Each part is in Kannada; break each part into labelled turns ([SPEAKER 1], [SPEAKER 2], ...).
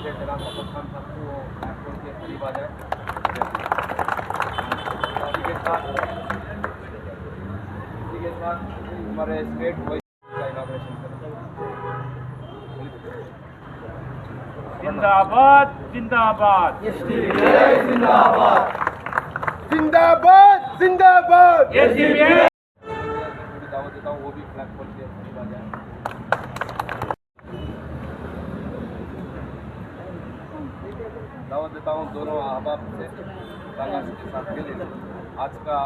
[SPEAKER 1] प्रेसिडेंट जनाब मोहम्मद खान साहब को ब्लैक बोर्ड के करीब आ जाए इसी के साथ इसी के साथ हमारे स्टेट वाइस का इनाग्रेशन
[SPEAKER 2] जिंदाबाद जिंदाबाद।
[SPEAKER 3] जिंदाबाद। जिंदाबाद
[SPEAKER 1] दावत देता हूँ वो भी ब्लैक बोर्ड के करीब आ जाए दावत देता हूँ दोनों अहबाब से रंगाजी के साथ मिले। आज का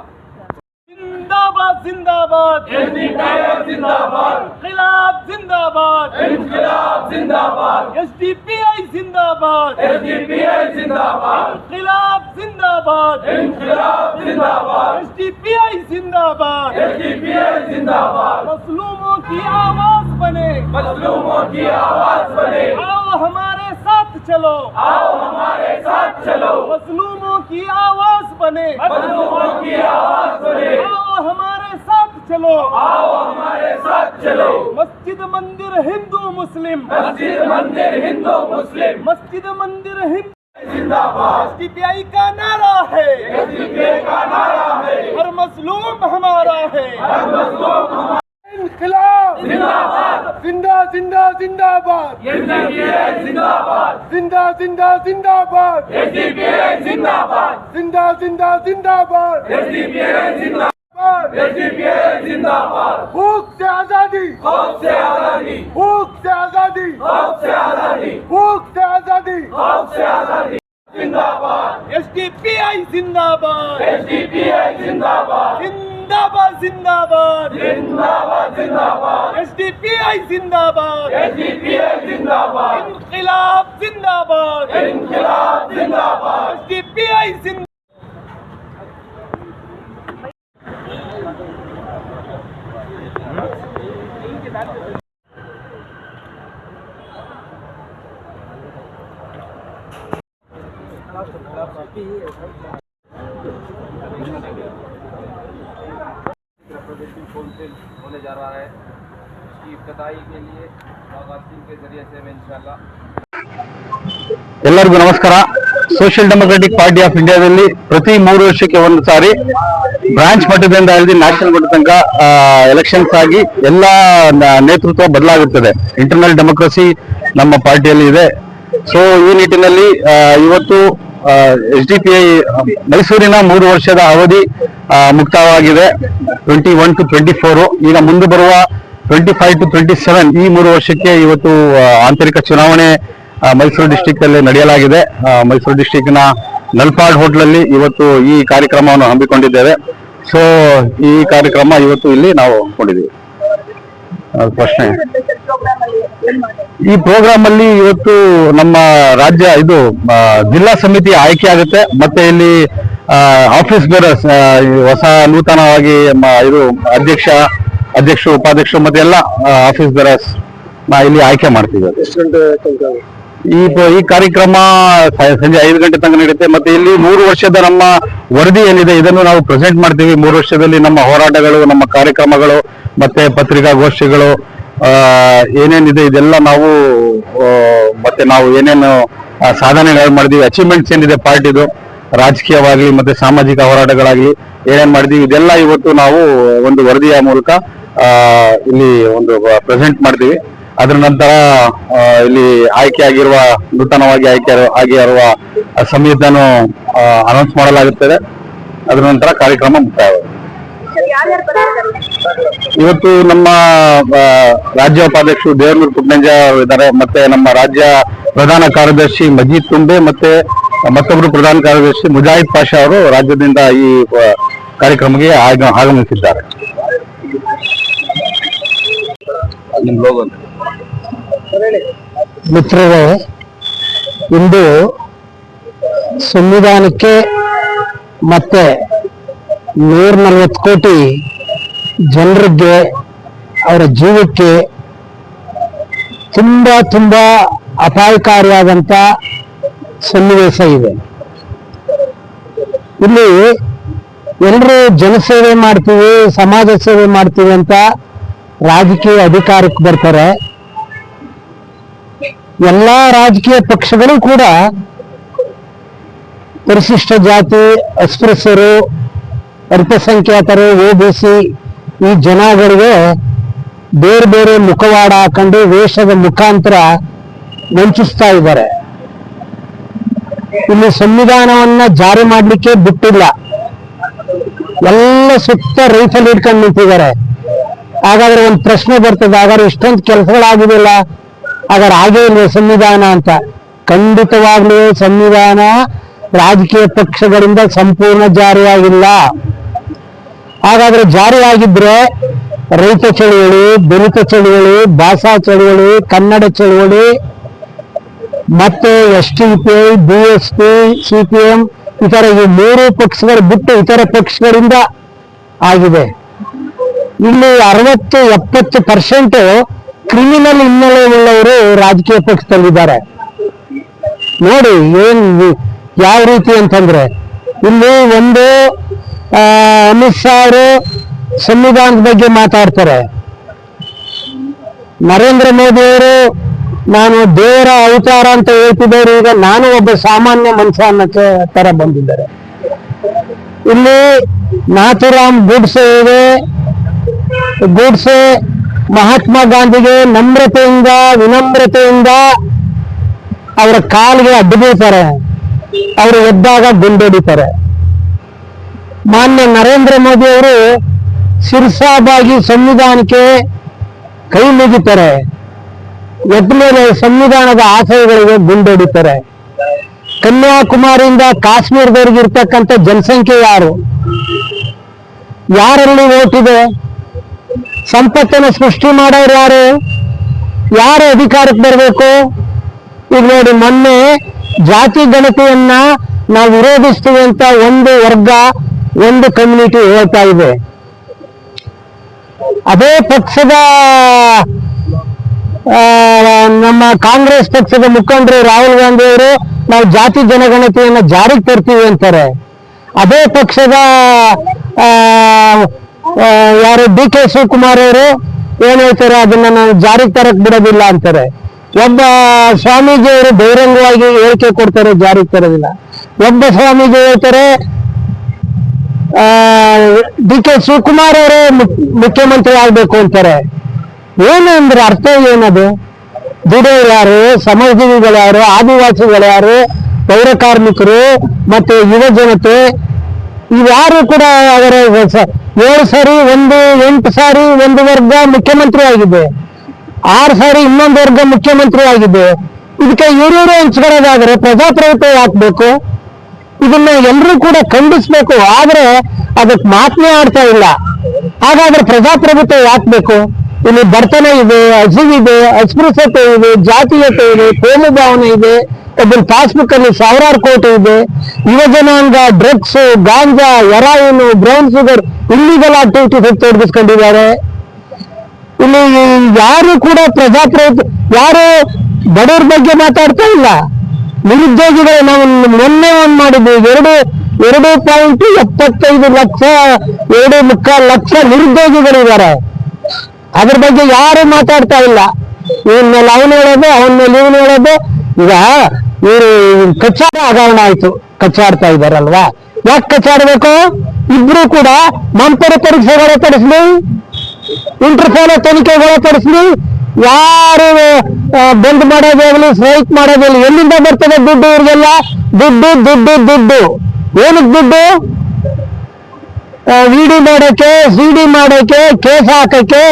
[SPEAKER 2] जिंदाबाद जिंदाबाद। जिंदाबाद। खिलाफ जिंदाबाद।
[SPEAKER 4] खिलाफ जिंदाबाद।
[SPEAKER 2] एस डी पी आई जिंदाबाद।
[SPEAKER 4] एस डी पी आई जिंदाबाद।
[SPEAKER 2] खिलाफ जिंदाबाद।
[SPEAKER 4] खिलाफ जिंदाबाद।
[SPEAKER 2] एस डी पी आई जिंदाबाद।
[SPEAKER 4] एस डी पी आई जिंदाबाद।
[SPEAKER 2] मसलूमों की आवाज़ बने।
[SPEAKER 4] मसलूमों की आवाज़ बने
[SPEAKER 2] चलो।
[SPEAKER 4] आओ हमारे साथ चलो।
[SPEAKER 2] मजलूमों की आवाज़ बने।
[SPEAKER 4] मजलूमों की आवाज़ बने।
[SPEAKER 2] आओ हमारे साथ चलो।
[SPEAKER 4] आओ हमारे साथ चलो।
[SPEAKER 2] मस्जिद मंदिर हिंदू मुस्लिम।
[SPEAKER 4] मस्जिद मंदिर हिंदू मुस्लिम।
[SPEAKER 2] मस्जिद मंदिर हिंदू।
[SPEAKER 4] जिंदाबाद।
[SPEAKER 2] का नारा है।
[SPEAKER 4] का नारा है।
[SPEAKER 2] हर मजलूम हमारा है।
[SPEAKER 4] हर मजलूम हमारा
[SPEAKER 3] इनकलाब
[SPEAKER 4] जिंदाबाद
[SPEAKER 3] जिंदा जिंदा जिंदाबाद
[SPEAKER 4] एसडीपीआई जिंदाबाद
[SPEAKER 3] जिंदा जिंदा जिंदाबाद
[SPEAKER 4] एसडीपीआई जिंदाबाद
[SPEAKER 3] जिंदा जिंदा जिंदाबाद
[SPEAKER 4] एसडीपीआई जिंदाबाद एसडीपीआई जिंदाबाद
[SPEAKER 3] भूख से आजादी
[SPEAKER 4] खौफ से आजादी
[SPEAKER 3] भूख से आजादी
[SPEAKER 4] खौफ से आजादी
[SPEAKER 3] भूख से आजादी
[SPEAKER 4] खौफ से आजादी जिंदाबाद
[SPEAKER 2] एसडीपीआई जिंदाबाद
[SPEAKER 4] एसडीपीआई जिंदाबाद
[SPEAKER 2] जिंदाबाद जिंदाबाद
[SPEAKER 4] जिंदाबाद जिंदाबाद
[SPEAKER 2] एसडीपीआई जिंदाबाद
[SPEAKER 4] एसडीपीआई जिंदाबाद
[SPEAKER 2] इनकलाब जिंदाबाद
[SPEAKER 4] इनकलाब जिंदाबाद
[SPEAKER 2] एसडीपीआई जिंदाबाद
[SPEAKER 1] रिप्रेजेंटेटिव काउंसिल होने जा रहा है इसकी इब्तदाई के लिए बागासिन के ज़रिए से मैं इंशाल्लाह
[SPEAKER 5] ಎಲ್ಲರಿಗೂ ನಮಸ್ಕಾರ ಸೋಷಿಯಲ್ ಡೆಮೊಕ್ರೆಟಿಕ್ ಪಾರ್ಟಿ ಆಫ್ ಇಂಡಿಯಾದಲ್ಲಿ ಪ್ರತಿ ಮೂರು ವರ್ಷಕ್ಕೆ ಒಂದು ಸಾರಿ ಬ್ರಾಂಚ್ ಮಟ್ಟದಿಂದ ಹಿಡಿದು ನ್ಯಾಷನಲ್ ಮಟ್ಟ ತನಕ ಎಲೆಕ್ಷನ್ಸ್ ಆಗಿ ಎಲ್ಲ ನ- ನೇತೃತ್ವ ಬದಲಾಗುತ್ತದೆ ಇಂಟರ್ನಲ್ ಡೆಮೋಕ್ರಸಿ ನಮ್ಮ ಪಾರ್ಟಿಯಲ್ಲಿ ಇದೆ ಸೊ ಈ ನಿಟ್ಟಿನಲ್ಲಿ ಆ, ಇವತ್ತು ಎಸ್ ಡಿ ಪಿ ಐ ಮೈಸೂರಿನ ಮೂರು ವರ್ಷದ ಅವಧಿ ಆ, ಮುಕ್ತಾಯವಾಗಿದೆ twenty one to twenty four ಈಗ ಮುಂದೆ ಬರುವ twenty five to twenty seven ಈ ಮೂರು ವರ್ಷಕ್ಕೆ ಇವತ್ತು ಆಂತರಿಕ ಚುನಾವಣೆ ಮೈಸೂರು ಡಿಸ್ಟಿಕ್ ಅಲ್ಲಿ ನಡೆಯಲಾಗಿದೆ. ಮೈಸೂರು ಡಿಸ್ಟಿಕ್ನ ನಲ್ಪಾಡ್ ಹೋಟ್ಲಲ್ಲಿ ಇವತ್ತು ಈ ಕಾರ್ಯಕ್ರಮವನ್ನು ಹಮ್ಮಿಕೊಂಡಿದ್ದೇವೆ. ಸೊ ಈ ಕಾರ್ಯಕ್ರಮ ಇವತ್ತು ಇಲ್ಲಿ ನಾವು ಹಮ್ಮಿಕೊಂಡಿದ್ದೀವಿ ಪ್ರಶ್ನೆ. ಈ ಪ್ರೋಗ್ರಾಮ್ ಅಲ್ಲಿ ಇವತ್ತು ನಮ್ಮ ರಾಜ್ಯ ಇದು ಜಿಲ್ಲಾ ಸಮಿತಿ ಆಯ್ಕೆ ಆಗುತ್ತೆ. ಮತ್ತೆ ಇಲ್ಲಿ ಆಫೀಸ್ ಬೇರರ್ಸ್ ಹೊಸ ನೂತನವಾಗಿ ಇದು ಅಧ್ಯಕ್ಷ ಅಧ್ಯಕ್ಷ ಉಪಾಧ್ಯಕ್ಷರು ಮತ್ತೆ ಎಲ್ಲ ಆಫೀಸ್ ನಾ ಇಲ್ಲಿ ಆಯ್ಕೆ ಮಾಡ್ತೀವಿ ಈ ಈ ಕಾರ್ಯಕ್ರಮ ಸಂಜೆ ಐದು ಗಂಟೆ ತನಕ ನಡೆಯುತ್ತೆ. ಮತ್ತೆ ಇಲ್ಲಿ ಮೂರು ವರ್ಷದ ನಮ್ಮ ವರದಿ ಏನಿದೆ ಇದನ್ನು ನಾವು ಪ್ರೆಸೆಂಟ್ ಮಾಡ್ತೀವಿ. ಮೂರು ವರ್ಷದಲ್ಲಿ ನಮ್ಮ ಹೋರಾಟಗಳು ನಮ್ಮ ಕಾರ್ಯಕ್ರಮಗಳು ಮತ್ತೆ ಪತ್ರಿಕಾಗೋಷ್ಠಿಗಳು ಏನೇನಿದೆ ಇದೆಲ್ಲ ನಾವು ಮತ್ತೆ ನಾವು ಏನೇನು ಸಾಧನೆಗಳು ಮಾಡಿದೀವಿ. ಅಚೀವ್ಮೆಂಟ್ಸ್ ಏನಿದೆ ಪಾರ್ಟಿದು ರಾಜಕೀಯವಾಗ್ಲಿ ಮತ್ತೆ ಸಾಮಾಜಿಕ ಹೋರಾಟಗಳಾಗ್ಲಿ ಏನೇನ್ ಮಾಡಿದೀವಿ, ಇದೆಲ್ಲ ಇವತ್ತು ನಾವು ಒಂದು ವರದಿಯ ಮೂಲಕ ಇಲ್ಲಿ ಒಂದು ಪ್ರೆಸೆಂಟ್ ಮಾಡ್ತೀವಿ. ಅದರ ನಂತರ ಇಲ್ಲಿ ಇಲ್ಲಿ ಆಯ್ಕೆಯಾಗಿರುವ ನೂತನವಾಗಿ ಆಯ್ಕೆ ಆಗಿರುವ ಸಮಿತಿಯನ್ನು ಅನೌನ್ಸ್ ಮಾಡಲಾಗುತ್ತದೆ. ಅದರ ನಂತರ ಕಾರ್ಯಕ್ರಮ ಮುಕ್ತಾಯವಾಗುತ್ತೆ. ಇವತ್ತು ನಮ್ಮ ರಾಜ್ಯ ಉಪಾಧ್ಯಕ್ಷರು ದೇವನೂರು ಪುಟ್ಟಂಜ ಇದ್ದಾರೆ. ಮತ್ತೆ ನಮ್ಮ ರಾಜ್ಯ ಪ್ರಧಾನ ಕಾರ್ಯದರ್ಶಿ ಮಜೀದ್ ತುಂಬೆ, ಮತ್ತೆ ಮತ್ತೊಬ್ಬರು ಪ್ರಧಾನ ಕಾರ್ಯದರ್ಶಿ ಮುಜಾಹಿದ್ ಪಾಷಾ ಅವರು ರಾಜ್ಯದಿಂದ ಈ ಕಾರ್ಯಕ್ರಮಕ್ಕೆ ಆಗ- ಆಗಮಿಸಿದ್ದಾರೆ. ಮಿತ್ರರು
[SPEAKER 6] ಮಿತ್ರರೇ ಇಂದು ಸಂವಿಧಾನಕ್ಕೆ ಮತ್ತೆ ನೂರ ನಲವತ್ತು ಕೋಟಿ ಜನರಿಗೆ ಅವರ ಜೀವಕ್ಕೆ ತುಂಬಾ ತುಂಬಾ ಅಪಾಯಕಾರಿಯಾದಂತ ಸನ್ನಿವೇಶ ಇದೆ. ಇಲ್ಲಿ ಎಲ್ಲರೂ ಜನಸೇವೆ ಮಾಡ್ತೀವಿ, ಸಮಾಜ ಸೇವೆ ಮಾಡ್ತೀವಿ ಅಂತ ರಾಜಕೀಯ ಅಧಿಕಾರಕ್ಕೆ ಬರ್ತಾರೆ. ಎಲ್ಲಾ ರಾಜಕೀಯ ಪಕ್ಷಗಳು ಕೂಡ ಪರಿಶಿಷ್ಟ ಜಾತಿ, ಅಸ್ಪೃಶ್ಯರು, ಅಲ್ಪಸಂಖ್ಯಾತರು ಒಬಿಸಿ ಈ ಜನಗಳಿಗೆ ಬೇರೆ ಬೇರೆ ಮುಖವಾಡ ಹಾಕೊಂಡು ವೇಷದ ಮುಖಾಂತರ ವಂಚಿಸ್ತಾ ಇದ್ದಾರೆ. ಇಲ್ಲಿ ಸಂವಿಧಾನವನ್ನ ಜಾರಿ ಮಾಡ್ಲಿಕ್ಕೆ ಬಿಟ್ಟಿಲ್ಲ. ಎಲ್ಲ ಸುತ್ತ ರೈಫಲ್ ಇಟ್ಕೊಂಡು ನಿಂತಿದ್ದಾರೆ. ಹಾಗಾದ್ರೆ ಒಂದು ಪ್ರಶ್ನೆ ಬರ್ತದೆ, ಹಾಗಾದ್ರೆ ಇಷ್ಟೊಂದು ಕೆಲಸಗಳಾಗುದಿಲ್ಲ ಹಾಗಾದ್ರೆ ಹಾಗೇ ಇಲ್ಲ ಸಂವಿಧಾನ ಅಂತ? ಖಂಡಿತವಾಗ್ಲೂ ಸಂವಿಧಾನ ರಾಜಕೀಯ ಪಕ್ಷಗಳಿಂದ ಸಂಪೂರ್ಣ ಜಾರಿಯಾಗಿಲ್ಲ. ಹಾಗಾದ್ರೆ ಜಾರಿಯಾಗಿದ್ರೆ ರೈತ ಚಳುವಳಿ, ದಲಿತ ಚಳುವಳಿ, ಭಾಷಾ ಚಳುವಳಿ, ಕನ್ನಡ ಚಳುವಳಿ ಮತ್ತೆ S T P B S ಇತರ ಈ ಮೂರು ಪಕ್ಷಗಳು ಬಿಟ್ಟು ಇತರ ಪಕ್ಷಗಳಿಂದ ಆಗಿದೆ. ಇಲ್ಲಿ ಅರವತ್ತು ಎಪ್ಪತ್ತು ಪರ್ಸೆಂಟ್ ಕ್ರಿಮಿನಲ್ ಹಿನ್ನೆಲೆ ಉಳ್ಳವರು ರಾಜಕೀಯ ಪಕ್ಷದಲ್ಲಿದ್ದಾರೆ. ನೋಡಿ ಏನ್ ಯಾವ ರೀತಿ ಅಂತಂದ್ರೆ, ಇಲ್ಲಿ ಒಂದು ಅಮಿತ್ ಶಾ ಅವರು ಸಂವಿಧಾನದ ಬಗ್ಗೆ ಮಾತಾಡ್ತಾರೆ. ನರೇಂದ್ರ ಮೋದಿ ಅವರು ನಾನು ದೇವರ ಅವತಾರ ಅಂತ ಹೇಳ್ತಿದ್ದವರು ಈಗ ನಾನು ಒಬ್ಬ ಸಾಮಾನ್ಯ ಮನುಷ್ಯ ಅನ್ನಕ್ಕೆ ತರ ಬಂದಿದ್ದಾರೆ. ಇಲ್ಲಿ ನಾಥುರಾಮ್ ಗೂಡ್ಸೆ ಇದೆ ಗೂಡ್ಸೆ ಮಹಾತ್ಮ ಗಾಂಧಿಗೆ ನಮ್ರತೆಯಿಂದ, ವಿನಮ್ರತೆಯಿಂದ ಅವರ ಕಾಲಿಗೆ ಅಡ್ಡು ಬೀಳ್ತಾರೆ ಅವರು ಎದ್ದಾಗ ಗುಂಡೊಡಿತಾರೆ. ಮಾನ್ಯ ನರೇಂದ್ರ ಮೋದಿ ಅವರು ಶಿರ್ಸಾಬಾಗಿ ಸಂವಿಧಾನಕ್ಕೆ ಕೈ ಮುಗಿತಾರೆ. ಮೇಲೆ ಸಂವಿಧಾನದ ಆಶಯಗಳಿಗೆ ಗುಂಡೊಡಿತಾರೆ. ಕನ್ಯಾಕುಮಾರಿಯಿಂದ ಕಾಶ್ಮೀರದವರೆಗೆ ಇರ್ತಕ್ಕಂಥ ಜನಸಂಖ್ಯೆ ಯಾರು? ಯಾರಲ್ಲಿ ಓಟ್ ಇದೆ? ಸಂಪತ್ತನ್ನು ಸೃಷ್ಟಿ ಮಾಡೋರು ಯಾರು? ಯಾರು ಅಧಿಕಾರಕ್ಕೆ ಬರಬೇಕು? ಈಗ ನೋಡಿ, ಮೊನ್ನೆ ಜಾತಿ ಗಣತಿಯನ್ನ ನಾವು ವಿರೋಧಿಸ್ತೀವಿ ಅಂತ ಒಂದು ವರ್ಗ, ಒಂದು ಕಮ್ಯುನಿಟಿ ಹೇಳ್ತಾ ಇದೆ. ಅದೇ ಪಕ್ಷದ ನಮ್ಮ ಕಾಂಗ್ರೆಸ್ ಪಕ್ಷದ ಮುಖಂಡರು ರಾಹುಲ್ ಗಾಂಧಿ ಅವರು, ನಾವು ಜಾತಿ ಜನಗಣತಿಯನ್ನ ಜಾರಿಗೆ ತರ್ತೀವಿ ಅಂತಾರೆ. ಅದೇ ಪಕ್ಷದ ಯಾರು ಡಿ ಕೆ ಶಿವಕುಮಾರ್ ಅವರು, ಏನ್ ಹೇಳ್ತಾರೆ, ಅದನ್ನ ನಾವು ಜಾರಿಗೆ ತರಕ್ ಬಿಡೋದಿಲ್ಲ ಅಂತಾರೆ. ಒಬ್ಬ ಸ್ವಾಮೀಜಿ ಅವರು ಬಹಿರಂಗವಾಗಿ ಹೇಳಿಕೆ ಕೊಡ್ತಾರೆ, ಜಾರಿಗೆ ತರೋದಿಲ್ಲ. ಒಬ್ಬ ಸ್ವಾಮೀಜಿ ಹೇಳ್ತಾರೆ ಡಿ ಕೆ ಶಿವಕುಮಾರ್ ಅವರೇ ಮುಖ್ಯ- ಮುಖ್ಯಮಂತ್ರಿ ಆಗ್ಬೇಕು ಅಂತಾರೆ. ಏನು ಅಂದ್ರೆ ಅರ್ಥ ಏನದು? ದುಡಿಯೋರು ಯಾರು ಶ್ರಮಜೀವಿಗಳು ಯಾರು ಆದಿವಾಸಿಗಳು ಯಾರು ಪೌರ ಕಾರ್ಮಿಕರು ಮತ್ತೆ ಯುವ ಜನತೆ, ಇವ್ಯಾರು ಕೂಡ ಅವರ ಏಳು ಸಾರಿ, ಒಂದು, ಎಂಟು ಸಾರಿ, ಒಂದು ವರ್ಗ ಮುಖ್ಯಮಂತ್ರಿ ಆಗಿದೆ. ಆರು ಸಾರಿ ಇನ್ನೊಂದು ವರ್ಗ ಮುಖ್ಯಮಂತ್ರಿ ಆಗಿದೆ. ಇದಕ್ಕೆ ಇವರು ಹಂಚ್ಕೊಳ್ಳೋದಾದ್ರೆ ಪ್ರಜಾಪ್ರಭುತ್ವ ಹಾಕ್ಬೇಕು ಇದನ್ನ ಎಲ್ಲರೂ ಕೂಡ ಖಂಡಿಸ್ಬೇಕು. ಆದ್ರೆ ಅದಕ್ಕೆ ಮಾತನೇ ಆಡ್ತಾ ಇಲ್ಲ. ಹಾಗಾದ್ರೆ ಪ್ರಜಾಪ್ರಭುತ್ವ ಯಾಕ್ಬೇಕು? ಇಲ್ಲಿ ಬಡತನ ಇದೆ ಹಸಿವಿದೆ ಅಸ್ಪೃಶ್ಯತೆ ಇದೆ, ಜಾತೀಯತೆ ಇದೆ, ಕೋಮು ಭಾವನೆ ಇದೆ. ಒಬ್ಬನ ಪಾಸ್ಬುಕ್ ಅಲ್ಲಿ ಸಾವಿರಾರು ಕೋಟಿ ಇದೆ. ಯುವ ಜನಾಂಗ drugs ganja heroin brown sugar illegal activities ತೊಡಗಿಸ್ಕೊಂಡಿದ್ದಾರೆ ಇಲ್ಲಿ ಯಾರು ಕೂಡ ಪ್ರಜಾಪ್ರಭುತ್ವ ಯಾರು ಬಡವ್ರ ಬಗ್ಗೆ ಮಾತಾಡ್ತಾ ಇಲ್ಲ. ನಿರುದ್ಯೋಗಿಗಳು ನಾವು ಮೊನ್ನೆ ಒಂದು ಮಾಡಿದ್ವಿ. ಎರಡು ಎರಡು ಪಾಯಿಂಟ್ ಎಪ್ಪತ್ತೈದು ಲಕ್ಷ, ಎರಡು ಮುಕ್ಕಾಲು ಲಕ್ಷ ನಿರುದ್ಯೋಗಿಗಳಿದ್ದಾರೆ. ಅದ್ರ ಬಗ್ಗೆ ಯಾರು ಮಾತಾಡ್ತಾ ಇಲ್ಲ. ಇವನ್ ಮೇಲೆ ಅವನು ಹೇಳೋದು, ಅವನ ಮೇಲೆ ಇವನು ಹೇಳೋದು. ಈಗ ಇವರು ಕಚ್ಚಾಡ ಹಗರಣ ಆಯ್ತು. ಕಚ್ಚಾಡ್ತಾ ಇದಾರಲ್ವಾ ಯಾಕೆ ಕಚ್ಚಾಡ್ಬೇಕು? ಇಬ್ರು ಕೂಡ ಮಂಪರ ಪರೀಕ್ಷೆಗಳ ತರಿಸ್ಲಿ ಇಂಟರ್ಫೋಲ ತನಿಖೆಗಳ ತರಿಸ್ಲಿ ಯಾರು ಬಂದ್ ಮಾಡೋದಾಗ್ಲಿ ಸ್ಟ್ರೈಕ್ ಮಾಡೋದಾಗ್ಲಿ ಎಲ್ಲಿಂದ ಬರ್ತದೆ ದುಡ್ಡು ಇವ್ರಿಗೆಲ್ಲ? ದುಡ್ಡು ದುಡ್ಡು ದುಡ್ಡು. ಏನಕ್ಕೆ ದುಡ್ಡು? ವಿಡಿ ಮಾಡೋಕೆ ಸಿ ಡಿ ಮಾಡೋಕೆ, ಕೇಸ್ ಹಾಕಕ್ಕೆ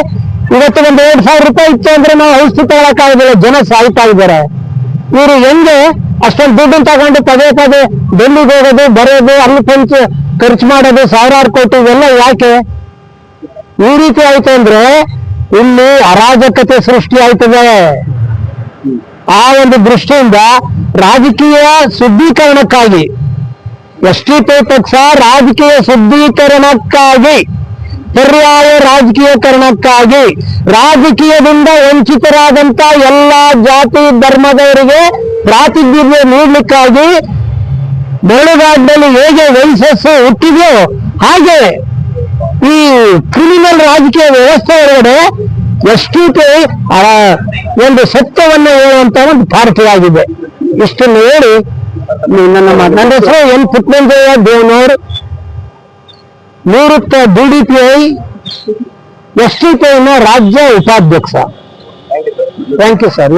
[SPEAKER 6] ಇವತ್ತು ಒಂದು ಎರಡ್ ಸಾವಿರ ರೂಪಾಯಿ ಇತ್ತು ಅಂದ್ರೆ ನಾವು ಔಷಧಿ ತಗೊಳಕ್ಕಾಗೋದಿಲ್ಲ ಜನ ಸಾಯ್ತಾ ಇದ್ದಾರೆ. ಇವರು ಹೆಂಗೆ ಅಷ್ಟೊಂದು ದುಡ್ಡನ್ನು ತಗೊಂಡು ಪದೇ ಪದೇ ಡೆಲ್ಲಿಗೆ ಹೋಗೋದು, ಬರೋದು, ಅಲ್ಲಿ ಪಂಚ ಖರ್ಚು ಮಾಡೋದು, ಸಾವಿರಾರು ಕೋಟಿ ಇವೆಲ್ಲ ಯಾಕೆ? ಈ ರೀತಿ ಆಯ್ತು ಅಂದ್ರೆ ಇಲ್ಲಿ ಅರಾಜಕತೆ ಸೃಷ್ಟಿ ಆಯ್ತದೆ. ಆ ಒಂದು ದೃಷ್ಟಿಯಿಂದ ರಾಜಕೀಯ ಶುದ್ಧೀಕರಣಕ್ಕಾಗಿ, ಎಸ್ ಟಿ ರಾಜಕೀಯ ಶುದ್ಧೀಕರಣಕ್ಕಾಗಿ ಪರ್ಯಾಯ ರಾಜಕೀಯಕರಣಕ್ಕಾಗಿ ರಾಜಕೀಯದಿಂದ ವಂಚಿತರಾದಂತ ಎಲ್ಲ ಜಾತಿ ಧರ್ಮದವರಿಗೆ ಪ್ರಾತಿನಿಧ್ಯ ನೀಡಲಿಕ್ಕಾಗಿ ಬೆಳಗಾಡ್ನಲ್ಲಿ ಹೇಗೆ ವೈಶಸ್ಸು ಹುಟ್ಟಿದೆಯೋ ಹಾಗೆ ಈ ಕ್ರಿಮಿನಲ್ ರಾಜಕೀಯ ವ್ಯವಸ್ಥೆ ಒಳಗಡೆ ಎಷ್ಟೀಟು ಒಂದು ಸತ್ಯವನ್ನು ಹೇಳುವಂತ ಒಂದು ಪಾರ್ಟಿಯಾಗಿದೆ. ಇಷ್ಟನ್ನು ಹೇಳಿ ನನ್ನ ನನ್ನ ಹೆಸರು ಎನ್ ಪುಟ್ನಂಜಯ್ಯ ದೇವನವರು ನಿವೃತ್ತ ಡಿಡಿಪಿಐ ಎಸ್ ಟಿ ರಾಜ್ಯ ಉಪಾಧ್ಯಕ್ಷ. Thank you sir